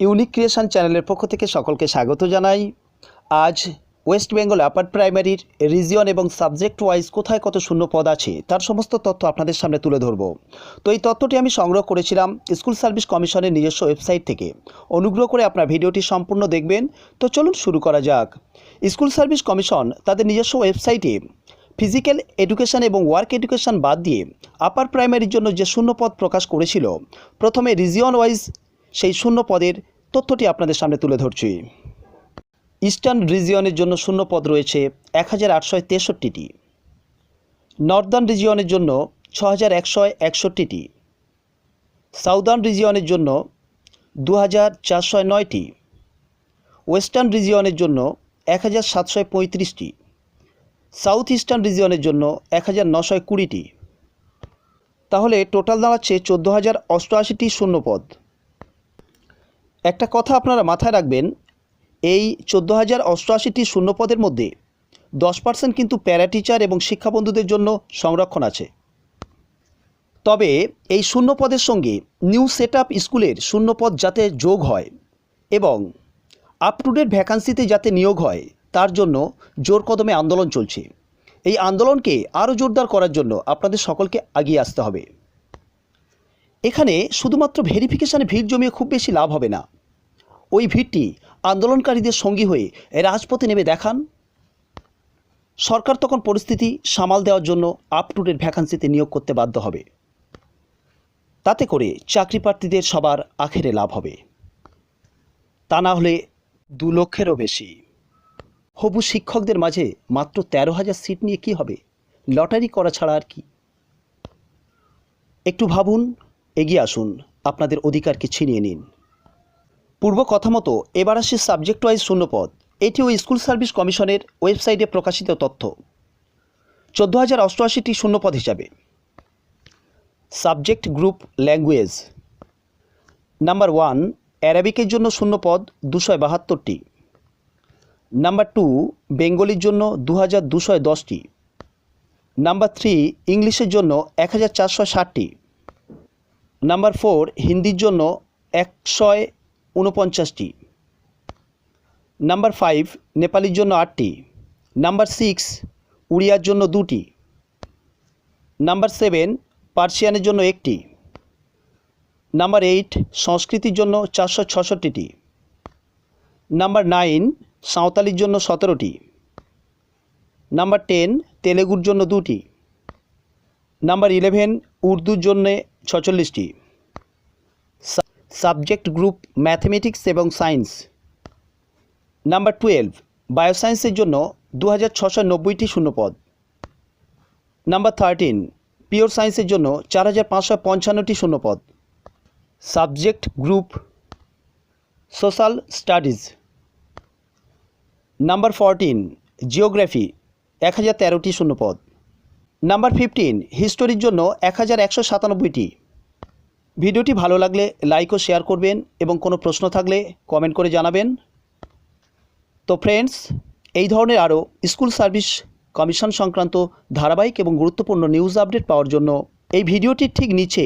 Unique creation চ্যানেলের পক্ষ থেকে সকলকে স্বাগত জানাই। আজ ওয়েস্ট বেঙ্গল আপার প্রাইমারির রিজিয়ন এবং সাবজেক্ট ওয়াইজ কোথায় কত শূন্য পদ আছে, তার সমস্ত তথ্য আপনাদের সামনে তুলে ধরব। তো এই তথ্যটি আমি সংগ্রহ করেছিলাম স্কুল সার্ভিস কমিশনের নিজস্ব ওয়েবসাইট থেকে। অনুগ্রহ করে আপনার ভিডিওটি সম্পূর্ণ দেখবেন। তো চলুন শুরু করা যাক। স্কুল সার্ভিস কমিশন তাদের নিজস্ব ওয়েবসাইটে ফিজিক্যাল এডুকেশন এবং ওয়ার্ক এডুকেশন বাদ দিয়ে আপার প্রাইমারির জন্য যে শূন্য পদ প্রকাশ করেছিল, প্রথমে রিজিয়ন ওয়াইজ সেই শূন্য পদের তথ্যটি আপনাদের সামনে তুলে ধরছি। ইস্টার্ন রিজিয়নের জন্য শূন্য পদ রয়েছে এক হাজার আটশো তেষট্টিটি। নর্দার্ন রিজিয়নের জন্য ছ হাজার একশো একষট্টিটি। সাউদার্ন রিজিয়নের জন্য দু হাজার চারশো নয়টি। ওয়েস্টার্ন রিজিয়নের জন্য এক হাজার সাতশো পঁয়ত্রিশটি। সাউথ ইস্টার্ন রিজিয়নের জন্য এক হাজার নশো কুড়িটি। তাহলে টোটাল দাঁড়াচ্ছে চোদ্দ হাজার অষ্টআশিটি শূন্যপদ। একটা কথা আপনারা মাথায় রাখবেন, এই চোদ্দ হাজার অষ্টআশিটি শূন্যপদের মধ্যে দশ পার্সেন্ট কিন্তু প্যারা টিচার এবং শিক্ষাবন্ধুদের জন্য সংরক্ষণ আছে। তবে এই শূন্যপদের সঙ্গে নিউ সেট আপ স্কুলের শূন্যপদ যাতে যোগ হয় এবং আপ টু ডেট ভ্যাকান্সিতে যাতে নিয়োগ হয়, তার জন্য জোর কদমে আন্দোলন চলছে। এই আন্দোলনকে আরও জোরদার করার জন্য আপনাদের সকলকে এগিয়ে আসতে হবে। এখানে শুধুমাত্র ভেরিফিকেশানে ভিড় জমিয়ে খুব বেশি লাভ হবে না। ওই ভিড়টি আন্দোলনকারীদের সঙ্গী হয়ে রাজপথে নেমে দেখান। সরকার তখন পরিস্থিতি সামাল দেওয়ার জন্য আপ টু ডেট ভ্যাকান্সিতে নিয়োগ করতে বাধ্য হবে। তাতে করে চাকরি প্রার্থীদের সবার আখেরে লাভ হবে। তা না হলে দু লক্ষেরও বেশি। হবু শিক্ষকদের মাঝে মাত্র তেরো হাজার সিট নিয়ে কি হবে? লটারি করা ছাড়া আর কি। একটু ভাবুন এগিয়ে আসুন, আপনাদের অধিকারকে ছিনিয়ে নিন। পূর্ব কথা মতো, এবার আসে সাবজেক্ট ওয়াইজ শূন্যপদ। এটিও স্কুল সার্ভিস কমিশনের ওয়েবসাইটে প্রকাশিত তথ্য। চোদ্দ হাজার অষ্টআশিটি শূন্যপদ হিসাবে। Subject group language number one অ্যারাবিকের জন্য শূন্যপদ দুশো বাহাত্তরটি। নাম্বার টু বেঙ্গলির জন্য দু হাজার দুশো দশটি। নাম্বার থ্রি ইংলিশের জন্য এক হাজার চারশো ষাটটি। নাম্বার ফোর, হিন্দির জন্য একশো উনপঞ্চাশটি নাম্বার ফাইভ, নেপালির জন্য আটটি। নাম্বার সিক্স, উড়িয়ার জন্য দুটি। নাম্বার সেভেন, পার্সিয়ানের জন্য একটি। নাম্বার এইট, সংস্কৃতির জন্য চারশো ছষট্টিটি। নাম্বার নাইন, সাঁওতালির জন্য সতেরোটি। নাম্বার টেন, তেলেগুর জন্য দুটি। নাম্বার ইলেভেন, উর্দুর জন্যে ছচল্লিশটি। সাবজেক্ট গ্রুপ ম্যাথমেটিক্স এবং সায়েন্স। নাম্বার টুয়েলভ, বায়োসায়েন্সের জন্য দু হাজার ছশো নব্বইটি শূন্যপদ। নাম্বার থার্টিন, পিওর সায়েন্সের জন্য চার হাজার পাঁচশো পঞ্চান্নটি শূন্যপদ। Subject group, social studies. Number fourteen, geography, এক হাজার তেরোটি শূন্যপদ। নাম্বার ফিফটিন হিস্টোরির জন্য এক হাজার একশো সাতানব্বইটি। ভিডিওটি ভালো লাগলে লাইক ও শেয়ার করবেন এবং কোনো প্রশ্ন থাকলে কমেন্ট করে জানাবেন। তো ফ্রেন্ডস এই ধরনের আরও স্কুল সার্ভিস কমিশন সংক্রান্ত ধারাবাহিক এবং গুরুত্বপূর্ণ নিউজ আপডেট পাওয়ার জন্য এই ভিডিওটির ঠিক নিচে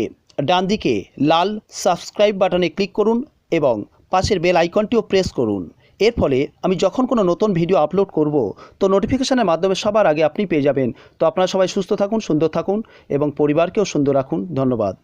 ডান দিকে লাল সাবস্ক্রাইব বাটনে ক্লিক করুন এবং পাশের বেল আইকনটিও প্রেস করুন। এর ফলে আমি যখন কোনো নতুন ভিডিও আপলোড করব, তো নোটিফিকেশনের মাধ্যমে সবার আগে আপনি পেয়ে যাবেন। তো আপনারা সবাই সুস্থ থাকুন, সুন্দর থাকুন এবং পরিবারকেও সুন্দর রাখুন। ধন্যবাদ।